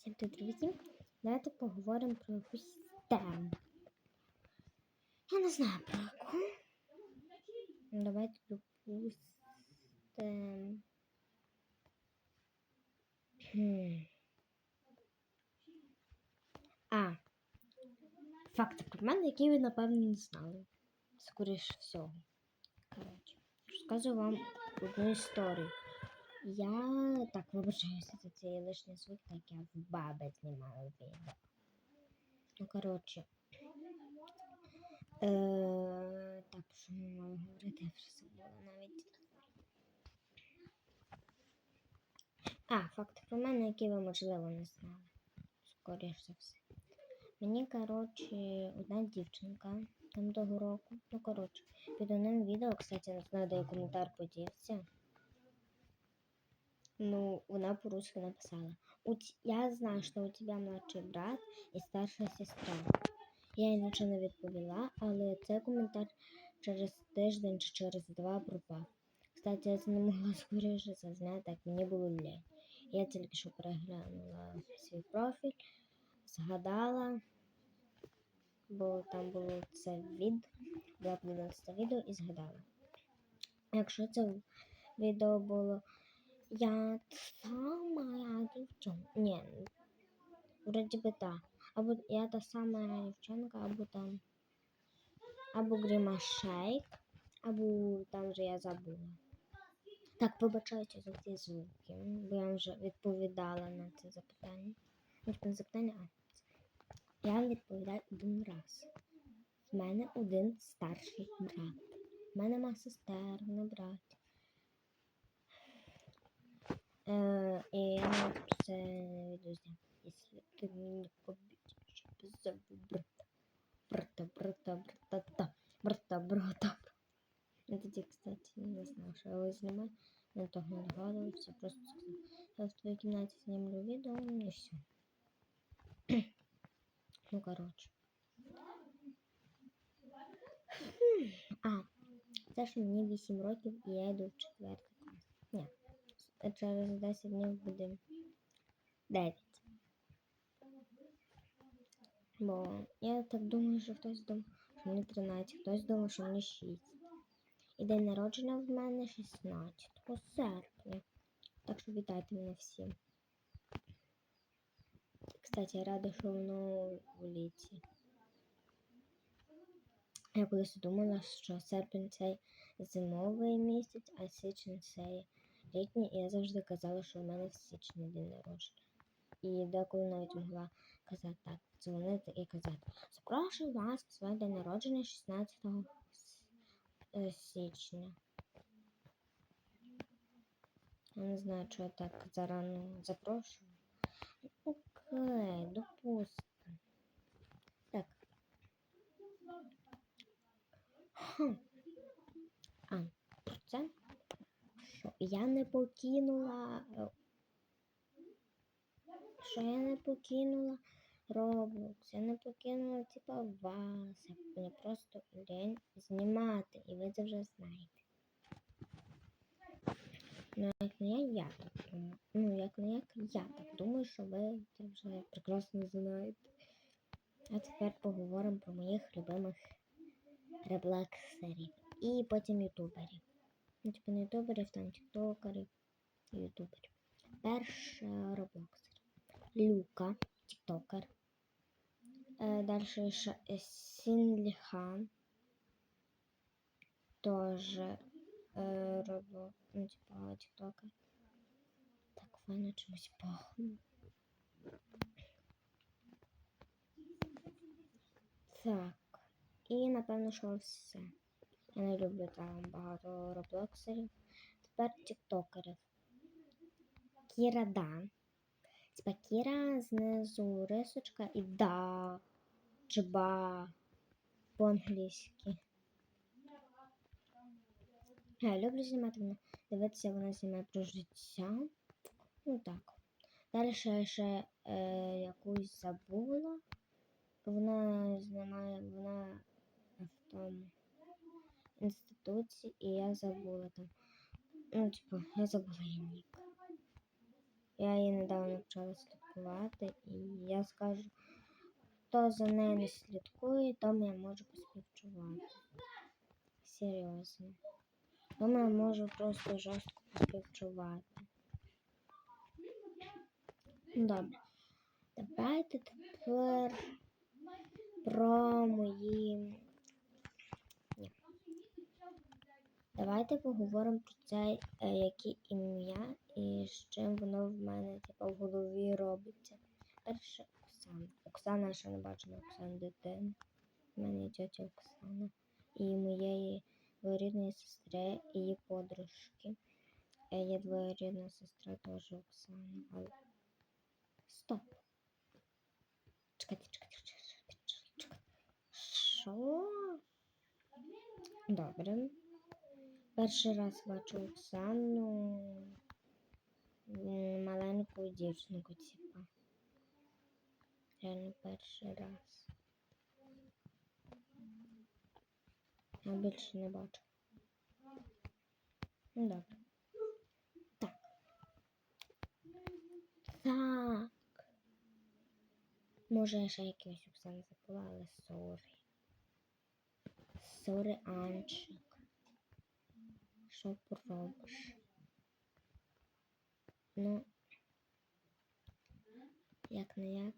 Всім друзі. Давайте поговоримо про якусь тему. Я не знаю про яку. Давайте допустимо. А. Факти про мене, які ви, напевно, не знали. Скоріше всього. Коротше, розказую вам одну історію. Я так вибачаюся за цей лишній звук, так я в баби знімаю відео. Ну, коротше. Е, так, що ми мали говорити, я вже забула навіть. А, факти про мене, які ви, можливо, не знали. Скоріше за все. Мені, коротше, одна дівчинка там того року. Ну, коротше, під одним відео, кстати, не коментар подівся. Ну, вона по-русски написала. Я знаю, що у тебе младший брат і старша сестра. Я їй нічого не відповіла, але цей коментар через тиждень чи через два пропав. Кстати, я це не могла скоріше зазняти, так мені було лень. Я тільки що переглянула свій профіль, згадала, бо там було це від, була подивилася це відео і згадала. Якщо це відео було я самая девчонка. Ні, вроді би так. Або я та сама дівчинка, або там. Або Грімашейк, або там же я забула. Так, вибачайте за ці звуки, бо я вже відповідала на це запитання. Типу, запитання, а. Я відповідаю один раз. В мене один старший брат. В мене нема сестер, не брат. Е, і я навіть про це не відео зняв. Якщо ти мені побачиш, позову брата. Брата, брата, брата, та. Брата, брата. Я тоді, кстати, не знав, що я його знімаю. Я того не догадувався, просто сказав. Я в твоїй кімнаті знімлю відео і все. ну, коротше. Хм, А, це ж мені 8 років і я йду в 4 клас. Ні, а Через 10 днів буде 9. Бо я так думаю, що хтось думав, що мені 13, хтось думав, що мені 6. І день народження в мене 16 серпня. Так що вітайте мене всі. Кстати, я рада, що воно у літі. Я колись думала, що серпень це зимовий місяць, а січень це літній, і я завжди казала, що в мене в січні день народження. І деколи навіть могла казати так, дзвонити і казати, запрошую вас на своє день народження 16 е, січня. Я не знаю, чого я так зарано запрошую. Окей, допустимо. Так. Хм. А, це? Що я не покинула. е, Що я не покинула Roblox, я не покинула типа вас. Мені просто лень знімати, і ви це вже знаєте. Ну, як не я, я так думаю. Ну, як не як я так думаю, що ви це вже прекрасно знаєте. А тепер поговоримо про моїх любимих реблаксерів і потім ютуберів. Ну, типу не ютуберів, там тіктокерів і ютуберів. Перша роблоксер. Люка, тіктокер. Е, далі Сінліхан. Тоже е, робло, ну, типа, тіктокер. Так, файно чимось пахне. Так. І напевно, що все. Я не люблю там багато роблоксерів. Тепер тіктокерів. Кіра Дан. Типа Кіра знизу рисочка і да. Чи ба по-англійськи. Я люблю знімати вона. Дивитися, вона знімає про життя. Ну так. Далі ще, ще е, якусь забула. Вона знімає, вона в тому інституті, і я забула там. Ну, типу, я забула її нік. Я її недавно почала слідкувати, і я скажу, хто за нею не слідкує, тому я можу поспівчувати. Серйозно. Тому я можу просто жорстко поспівчувати. Добре. Давайте тепер про мої. Ні. Давайте поговоримо про це, е, яке ім'я і з чим воно в мене типу, в голові робиться. Перше Оксана. Оксана я ще не бачила Оксана дитини. У мене є Оксана. І моєї двоюрідної сестри і її подружки. Е, Є двоюрідна сестра теж Оксана. Але... Стоп. Чекайте, чекайте, чекайте, чекайте. Що? Добре. Перший раз бачу Оксану м, маленьку дівчинку, типа. Реально перший раз. Я більше не бачу. Ну, добре. Так. Так. Може, я ще якусь Оксану забула, але сорі. Сорі, Анчик. Що поробиш? Ну, як не як.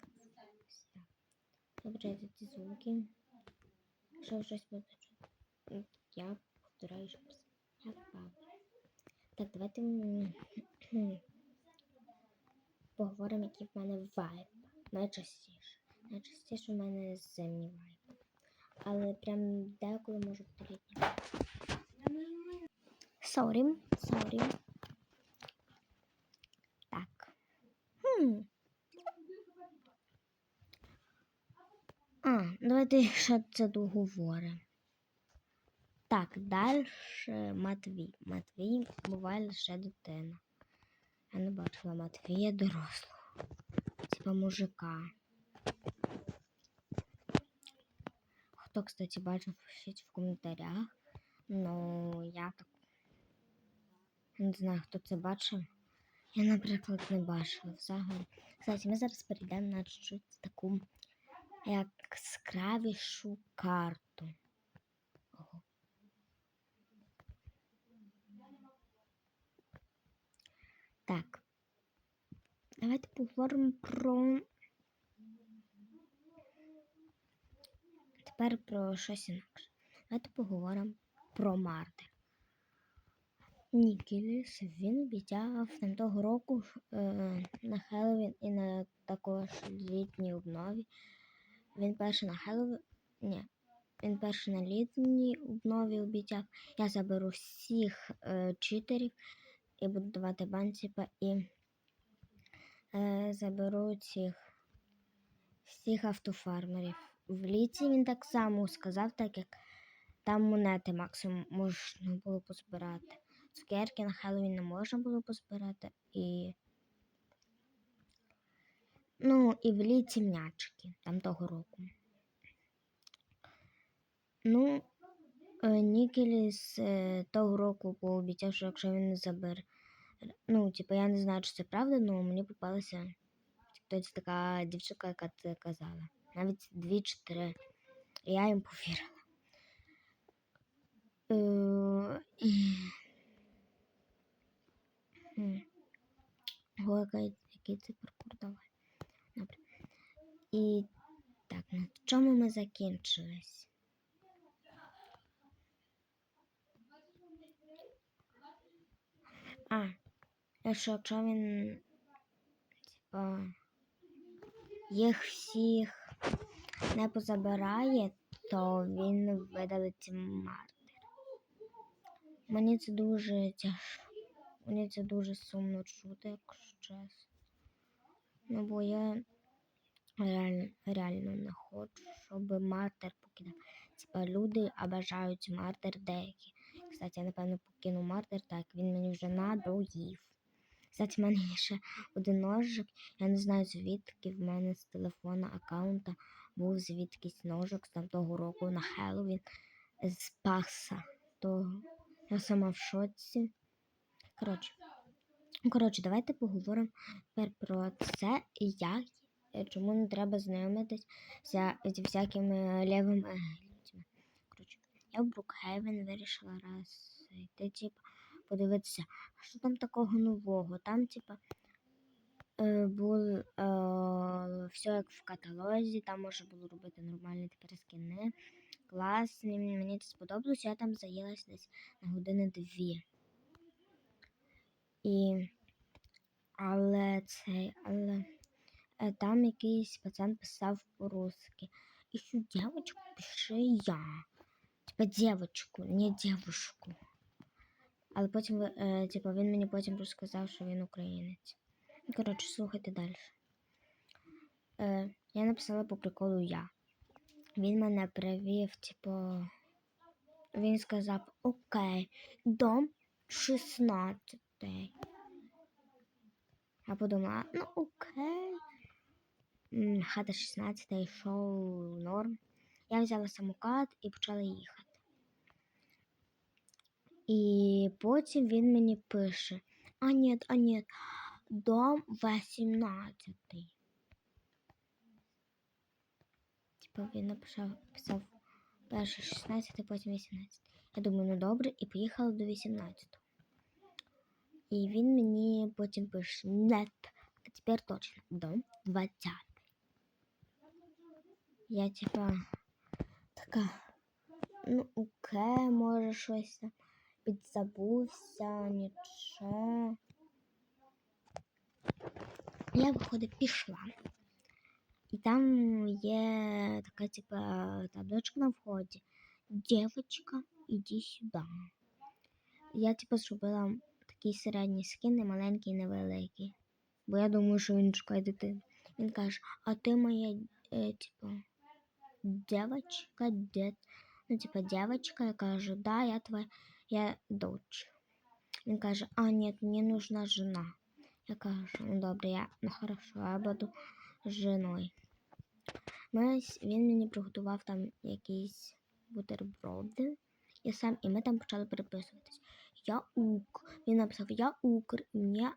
Добре, ці звуки. Що щось буде? Я повторяю раз. Як баба. Так, давайте поговоримо, який в мене вайб. Найчастіше. Найчастіше в мене зимній вайб. Але прям деколи може бути. Сорі, сорі. Так. Хм. А, давайте ще це договоримо. Так, далі Матвій. Матвій буває лише дитина. Я не бачила Матвія дорослого. Типа мужика. Хто, кстати, бачив, пишіть в коментарях. Ну, я так не знаю, хто це бачив. Я, наприклад, не бачила взагалі. Кстати, ми зараз перейдемо на чуть таку яскравішу карту. Ого. Так. Давайте поговоримо про. Тепер про щось інакше. Давайте поговоримо про Мартир. Нікіліс він обіцяв там того року е, на Хеллоуін і на також літній обнові. Він перший на Хеллоуін. Ні. Він перший на літній обнові обіцяв. Я заберу всіх е, читерів і буду давати банціпа і е, заберу цих всіх автофармерів. В літі він так само сказав, так як там монети максимум можна було позбирати. Цукерки на Хеллоуін не можна було позбирати і. Ну, і в літі м'ячики там того року. Ну, е, Нікеліс е, того року пообіцяв, що якщо він не забере. Ну, типу, я не знаю, чи це правда, але мені попалася хтось така дівчинка, яка це казала. Навіть дві чи три. Я їм повірила. Який це паркур давай. Добре. І так, на чому ми закінчились? А, якщо якщо він типа їх всіх не позабирає, то він видалить мартир. Мені це дуже тяжко. Мені це дуже сумно чути, якщо чесно. Ну, бо я реально, реально не хочу, щоб мартер покидав. Типа люди обажають мартер деякі. Кстати, я напевно покину мартер, так він мені вже надоїв. Кстати, в мене є ще один ножик. Я не знаю звідки в мене з телефона аккаунта був звідкись ножик з там того року на Хеллоуін з Паса. То я сама в шоці. Коротше, коротше, давайте поговоримо тепер про це і як, е, чому не треба знайомитись зі всякими лівими агентами. Коротше, я в Брукхейвен вирішила раз йти, типу, подивитися, що там такого нового. Там, е, було е, все як в каталозі, там можна було робити нормальні тепер скини. Класні, мені це сподобалось, я там заїлась десь на години дві. І але це, але е, там якийсь пацан писав по-русски. І що дівчинку пише я. Типа дівчинку, не дівчинку. Але потім, е, типа, він мені потім розказав, що він українець. Ну, коротше, слухайте далі. Е, я написала по приколу я. Він мене привів, типу. Він сказав: Окей, дом 16. Я подумала, ну окей. Хата 16 йшов норм. Я взяла самокат і почала їхати. І потім він мені пише: А ні, а ні, дом 18. Типа він написав писав перший 16, потім 18. Я думаю, ну добре, і поїхала до 18. І він мені потім пише нет, а тепер точно дом 20. Я типа така, ну окей, може щось там підзабувся, нічого. Я, виходить, пішла. І там є така, типа, табличка на вході. Дівчинка, іди сюди. Я, типу, зробила такий середній скин, не маленький, не великий. Бо я думаю, що він шукає дитину. Він каже, а ти моя, е, типу, дівчинка, дід. Ну, типа, дівчинка, я кажу, да, я твоя я дочь. Він каже, а ні, мені нужна жена. Я кажу, ну добре, я ну хорошо, я буду жіною. Ми, він мені приготував там якісь бутерброди. І сам, і ми там почали переписуватись. Я ук. Він написав, я укр, мені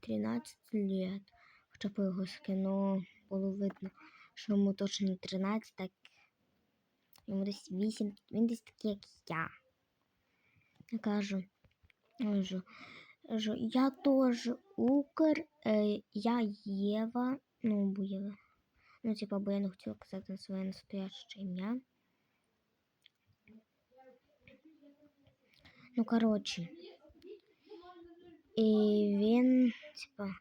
13 лет. Хоча по його скину було видно, що йому точно не 13, так йому десь 8, він десь такий, як я. Я кажу, кажу, кажу я теж укр, е, я Єва, ну, бо Єва. Ну, типа, бо я не хотіла казати на своє настояще ім'я. Ну, коротше. І він, типа,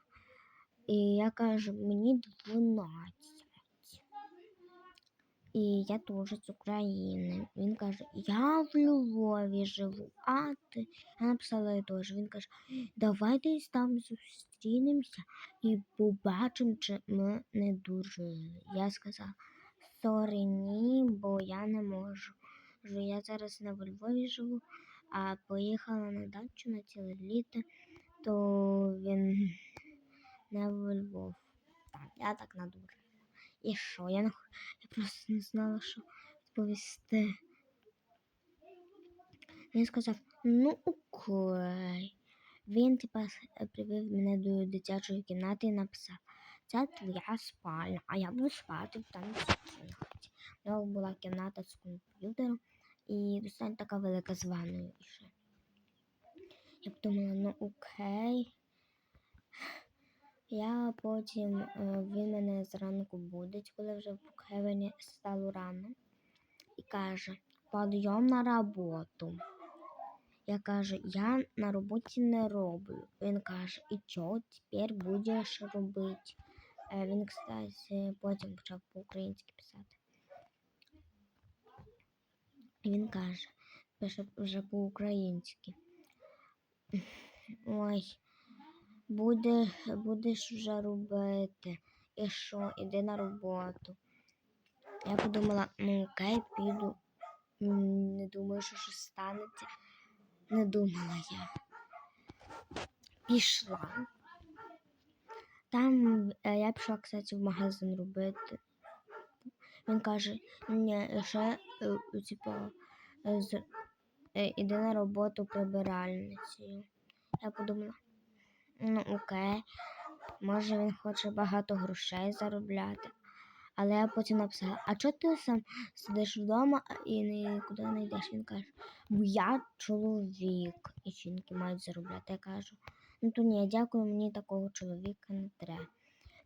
і я кажу, мені 12. І я теж з України. Він каже, я в Львові живу, а ти. Я написала їй теж. Він каже, давай десь там зустрінемося і побачимо, чи ми не дружили. Я сказала, сорі, ні, бо я не можу. Я зараз не в Львові живу, а поїхала на дачу на ціле літо, то він не в Львов. Так, я так надурила. І що? Я, не... я просто не знала, що відповісти. Він сказав, ну окей. Він типа привів мене до дитячої кімнати і написав, це твоя спальня, а я буду спати в танці кімнаті. У нього була кімната з комп'ютером і достатньо така велика з ванною ще. Я подумала, ну окей. Я потім е, він мене зранку будить, коли вже в Букхевені стало рано, і каже: Подйом на роботу. Я кажу, я на роботі не роблю. Він каже, і що тепер будеш робити? Е, Він, кстати, потім почав по-українськи писати. Він каже, пише вже по-українськи. Ой, буде, будеш вже робити. І що, іди на роботу. Я подумала, ну окей, піду. Не думаю, що щось станеться. Не думала я. Пішла. Там е, я пішла, кстати, в магазин робити. Він каже, ні, ще, е, типа, е, е, іди на роботу прибиральницею. Я подумала, Ну, окей. Може він хоче багато грошей заробляти. Але я потім написала, а чого ти сам сидиш вдома і нікуди не йдеш? Він каже, бо я чоловік, і жінки мають заробляти. Я кажу, ну то ні, дякую, мені такого чоловіка не треба.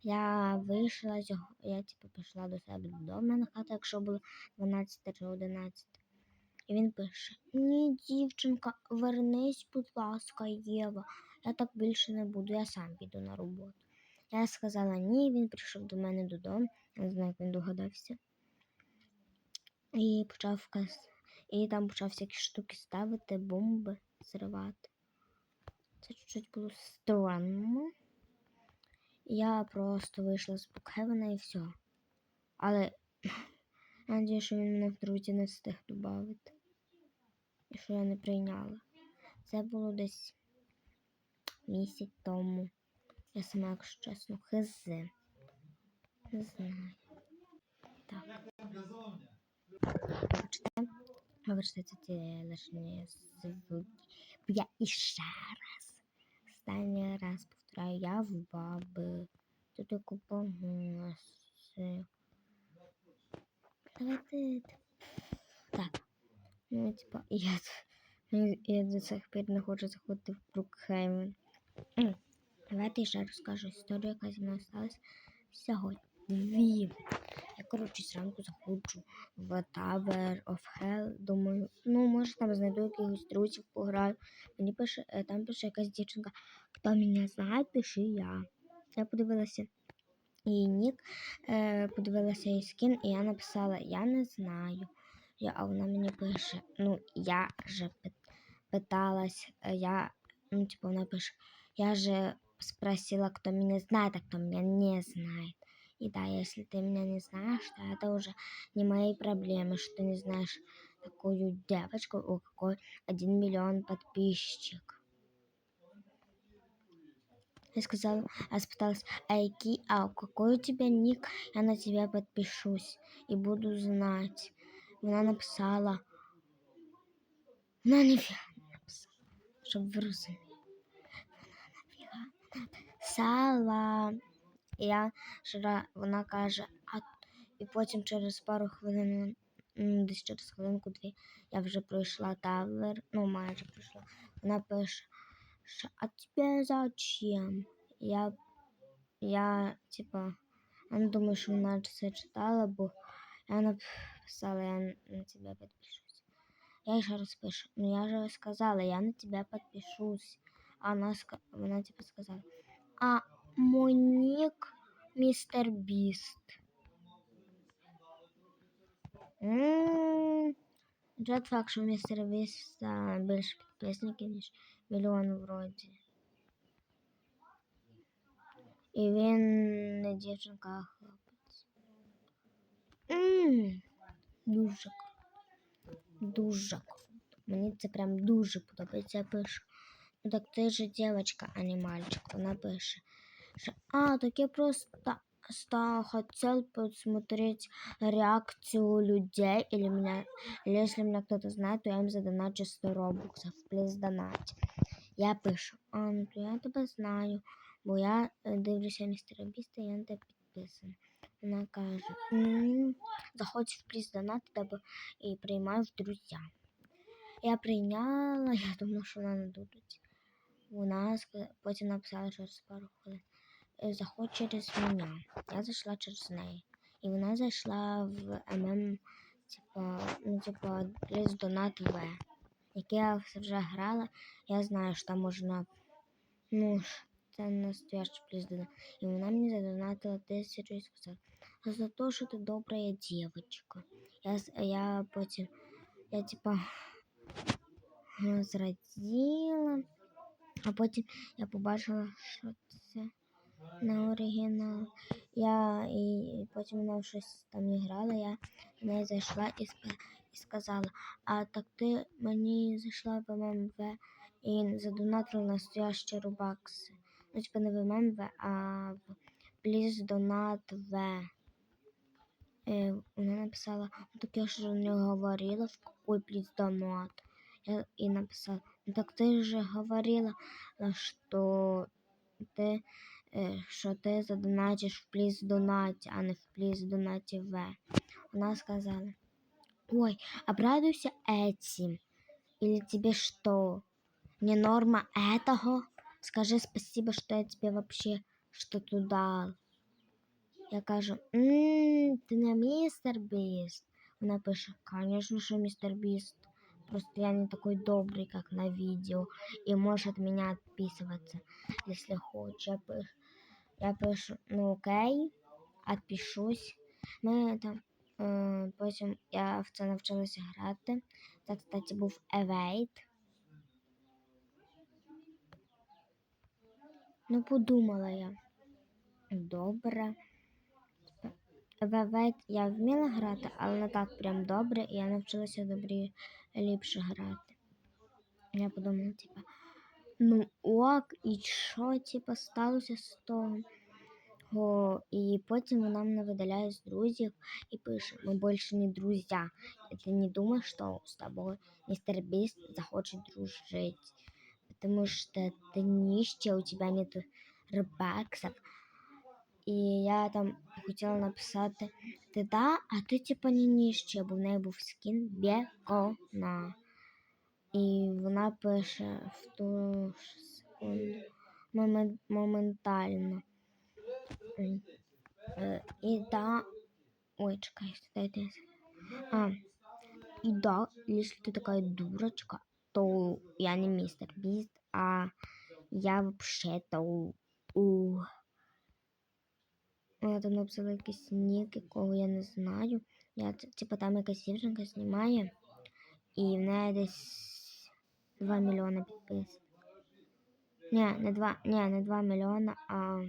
Я вийшла я типу пішла до себе додому на хату, якщо було 12 чи 11. І він пише: Ні, дівчинка, вернись, будь ласка, Єва. Я так більше не буду, я сам піду на роботу. Я сказала ні, він прийшов до мене додому, я не знаю, як він догадався. І почав. І там почав всякі штуки ставити, бомби зривати. Це чуть-чуть було странно. Я просто вийшла з Букхевена і все. Але надію, що він мене в друзі не встиг додати. І що я не прийняла. Це було десь місяць тому. Я сама, якщо чесно, хз. Не знаю. Так. Вибачте. Вибачте, це ті лишні звуки. Я іще раз. Останній раз повторяю, я в баби. Тут я. Давайте. Так. Ну, типа, я, я до сих пір не хочу заходити в Брукхеймен. Давайте ще розкажу історію, яка зі мною сталася. Дві. Коротше, зранку заходжу в Tower of Hell. Думаю, ну, може там знайду якихось друзів, пограю. Мені пише, е, там пише якась дівчинка, хто мене знає, пиши я. Я подивилася її нік, е, подивилася її скін, і я написала, я не знаю. А вона мені пише, ну, я же питалась, е, я, ну, типу, вона пише, я же спросила, кто меня знает, а кто меня не знает. И да, если ты меня не знаешь, то это уже не мои проблемы, что ты не знаешь такую девочку, у какой один миллион подписчик. Я сказала, я спыталась, а, який, а какой у тебя ник, я на тебя подпишусь и буду знать. Вона написала, вона ніфіга не написала, щоб ви розуміли. Вона нафіга написала. Я вчора, вона каже, а і потім через пару хвилин, м, десь через хвилинку-дві, я вже пройшла тавер, ну майже пройшла. Вона пише, що а тебе зачем? Я, я, типа, я не думаю, що вона це читала, бо я написала, я на тебя подпишусь. Я еще раз пишу, ну я же сказала, я на тебя подпишусь. А она, ска- она типа сказала, а мой ник мистер Бист. М, Джет факт, що містер Біст більше підписників, ніж мільйон вроді. І він не дівчинка, а хлопець. М, Дуже круто. Дуже круто. Мені це прям дуже подобається. Я пишу. Ну так ти же девочка, а не мальчик. Вона пише. А, так я просто ста хотел посмотреть реакцию людей или меня, или если меня кто-то знает, то я им задоначу 100 робоксов, плюс донать. Я пишу, а, ну то я тебе знаю, бо я е, дивлюся містера Біста, я на тебе підписана. Вона каже, «М, в плюс донат тебе і приймаю в друзі. Я прийняла, я думала, що вона не дадуть. Вона ска- потім написала через пару хвилин. «Е, Заходь через мене. Я зайшла через неї. І вона зайшла в ММ, типа, ну, типа, плюс донат В. Яке я вже грала, я знаю, що там можна. Ну, це настоящий донат. І вона мені задонатила тисячу і сказала. За те, що ти добра дівчинка. Я, я потім, я типа зраділа, а потім я побачила, що не оригінал. Я і потім вона щось там і грала, я в неї зайшла і, і сказала, а так ти мені зайшла в ММВ і задонатила настоящі рубакси. Ну, типа не в ММВ, а в Please Donat В. Е, вона написала, ну так я ж не говорила, в какой Please Donat. Я и написала, ну так ты же говорила, что ти, що ти задоначиш в пліс донаті, а не в пліс донаті В. Вона сказала, ой, обрадуйся этим. Или тебе что, не норма этого? Скажи спасибо, что я тебе вообще что-то дал. Я кажу, «М, ти не містер Біст. Вона пише, конечно же, мистер Бист. Просто я не такой добрый, как на видео. И может меня отписываться, если хочешь. Я пишу, Я пишу ну окей, отпишусь. Ми там, е, потім я в це навчилася грати. Це, кстати, був Evade. Ну, подумала я. Добре. Вевет я вміла грати, але не так прям добре, і я навчилася добрі ліпше грати. Я подумала, типа, ну ок, і що, типа, сталося з того? О, і потім вона мене видаляє з друзів і пише, ми більше не друзі. І ти не думаєш, що з тобою містер Біст захоче дружити. Потому что ты нищий, у тебя нет ребаксов. І я там хотіла написати ти да, а ти типа не ніжче, бо в неї був скін Бекона. І вона пише в ту ж секунду моментально. Е, І да. Ой, чекай, дайте. А. И да, если ты такая дурочка, то я не мистер Бист, а я вообще-то у... Вона там написала якийсь нік, якого я не знаю. Я, типа там якась дівчинка знімає, і в неї десь 2 мільйони підписів. Ні, не 2, ні, не 2 мільйона, а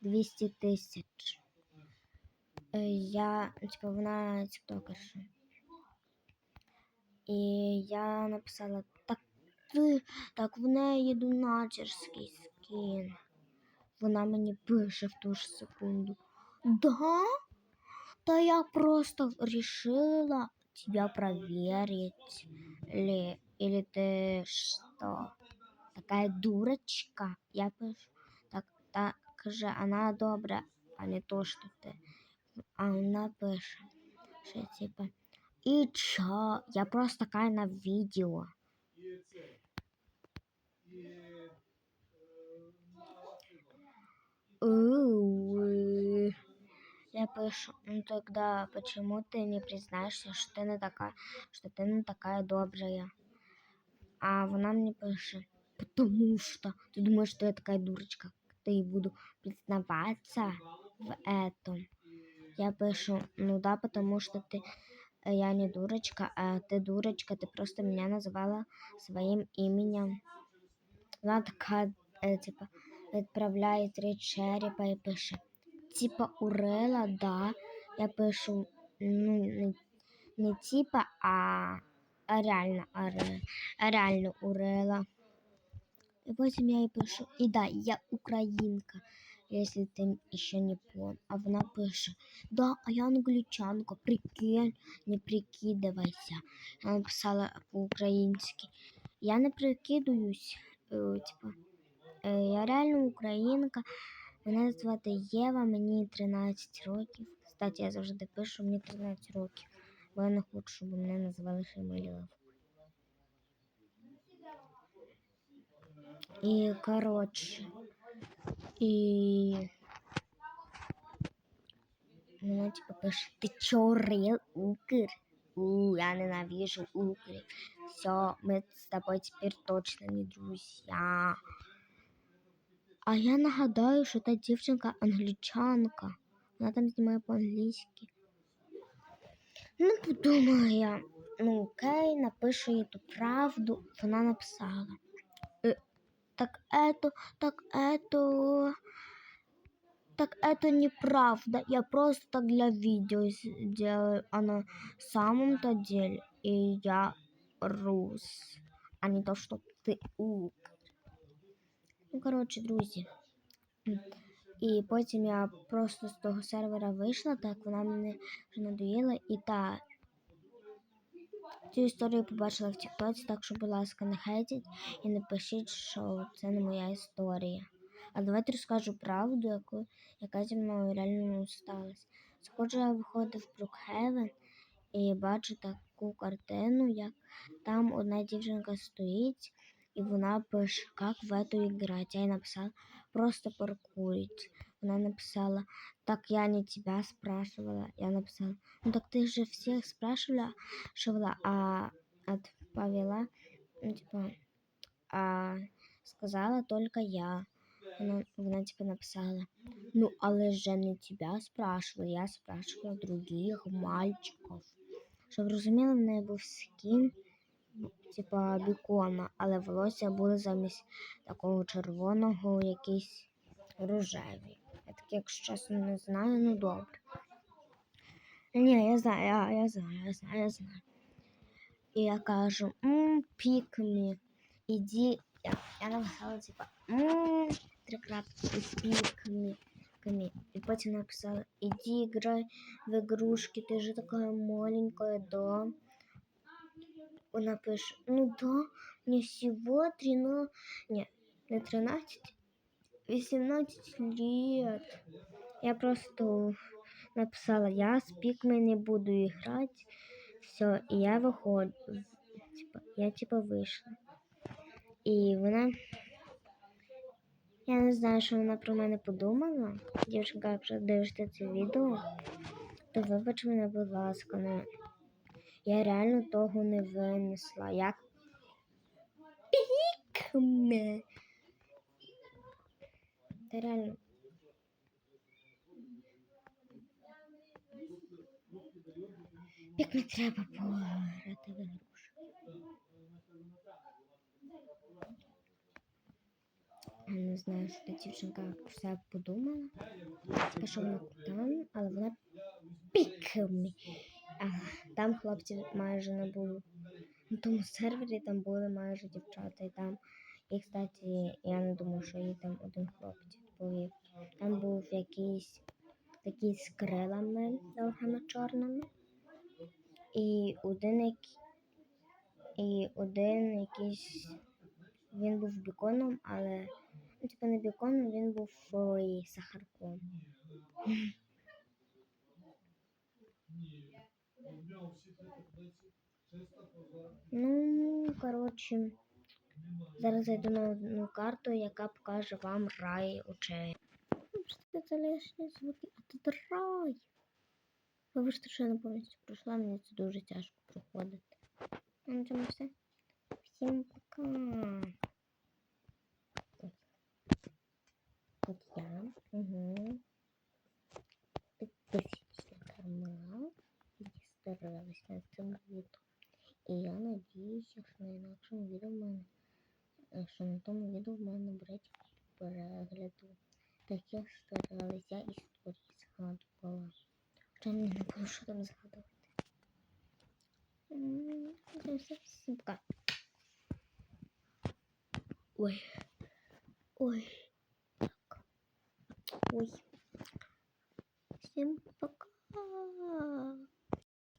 200 тисяч. Е, Я, типа, вона тіктокерша. І я написала, так ти, так в неї доначерський скін. Вона мені пише в ту ж секунду. Да? Да я просто решила тебя проверить. Или ты что, такая дурочка? Я пишу, так, так же она добра, а не то, что ты. А она пише, что типа, и чё, я просто такая на видео. Я пишу, ну тогда почему ты не признаешься, что ты не такая, что ты не такая добрая? А вона мне пише, потому что ты думаешь, что я такая дурочка, ты и буду признаваться в этом. Я пишу, ну да, потому что ты, э, я не дурочка, а ты дурочка, ты просто меня называла своим именем. Вона така, е, типа, відправляє три черепа і пише. Типа урела, да. Я пишу, ну, не, не типа, а, а реально, оре, а реально урела. І потім я їй пишу, і да, я українка, якщо ти ще не понял. А вона пише, да, а я англічанка, прикинь, не прикидывайся. Я написала по-українськи. Я не прикидуюсь, е, типа, е, я реально українка. Мене звати Єва, мені 13 років. Кстати, я завжди пишу, мені 13 років. Бо я не хочу, щоб мене називали Шемилєва. І коротше. І вона типу пише, ти чо Укр? У, я ненавижу Укр. Все, ми з тобою тепер точно не друзі. А я нагадаю, що та дівчинка англічанка. Вона там знімає по-англійськи. Ну, подумала я, ну окей, напишу їй ту правду. Вона написала. «Е, Так это, так это, так это неправда. Я просто так для видео сделаю, а на самом-то деле и я рус, а не то, что ты ук. Ну, коротше, друзі. І потім я просто з того сервера вийшла, так вона мене вже надоїла. І та цю історію побачила в Тіктоці, так що, будь ласка, не хейтіть і не пишіть, що це не моя історія. А давайте розкажу правду, яку, яка зі мною реально сталася. Схоже, я виходив в Брукхевен і бачу таку картину, як там одна дівчинка стоїть, і вона пише, як в эту играть. Я їй написала, просто паркують. Вона написала, так я не тебя спрашивала. Я написала, ну так ты же всех спрашивала, а отповела, ну типа, а сказала только я. Вона, вона типа написала, ну але же не тебя спрашивала, я спрашивала других мальчиков. Щоб розуміли, в неї був скін, типа бікона, але волосся було замість такого червоного, якийсь рожевий. Я так, якщо чесно, не знаю, ну добре. Ні, я знаю, я, я знаю, я знаю, я знаю. І я кажу, мм, пікмі, іди. Я, я написала, типа, мм, три крапки, пікмі. І потім написала, іди грай в игрушки, ти же така маленькая, да. Вона пише, ну да, мне всего 13, не, не 13, 18 лет. Я просто написала, я с Пикми не буду играть. Все, і я виходжу. Я типа вийшла. І вона. Я не знаю, що вона про мене подумала. Дівчинка, якщо дивишся це відео, то вибач мене, будь ласка, ну я реально того не винесла. Як пікме. Та реально. Як не треба пограти в ігрушки. Я не знаю, що та дівчинка про себе подумала. Типа, що вона там, але вона пікме. Там хлопців майже не було. На тому сервері там були майже дівчата. І там, і, кстати, я не думаю, що є там один хлопець був. Там був якийсь такий з крилами довгими чорними. І один який, і один якийсь він був біконом, але ну, типу не біконом, він був сахарком. Ну, коротше, зараз зайду на одну карту, яка покаже вам рай очей. Що це лишні звуки, а тут рай. Я не повністю пройшла, мені це дуже тяжко проходити. А на цьому все. Всім пока. От я. Угу. Підписуйтесь на канал. Старалась на цьому відео. І я надіюся, що на інакшому відео в мене, що на тому відео в мене беруть перегляду. Так я старалась, я історії згадувала. Хоча не було що там згадувати. Це все всім пока. Ой. Ой. Так. Ой. Всем пока.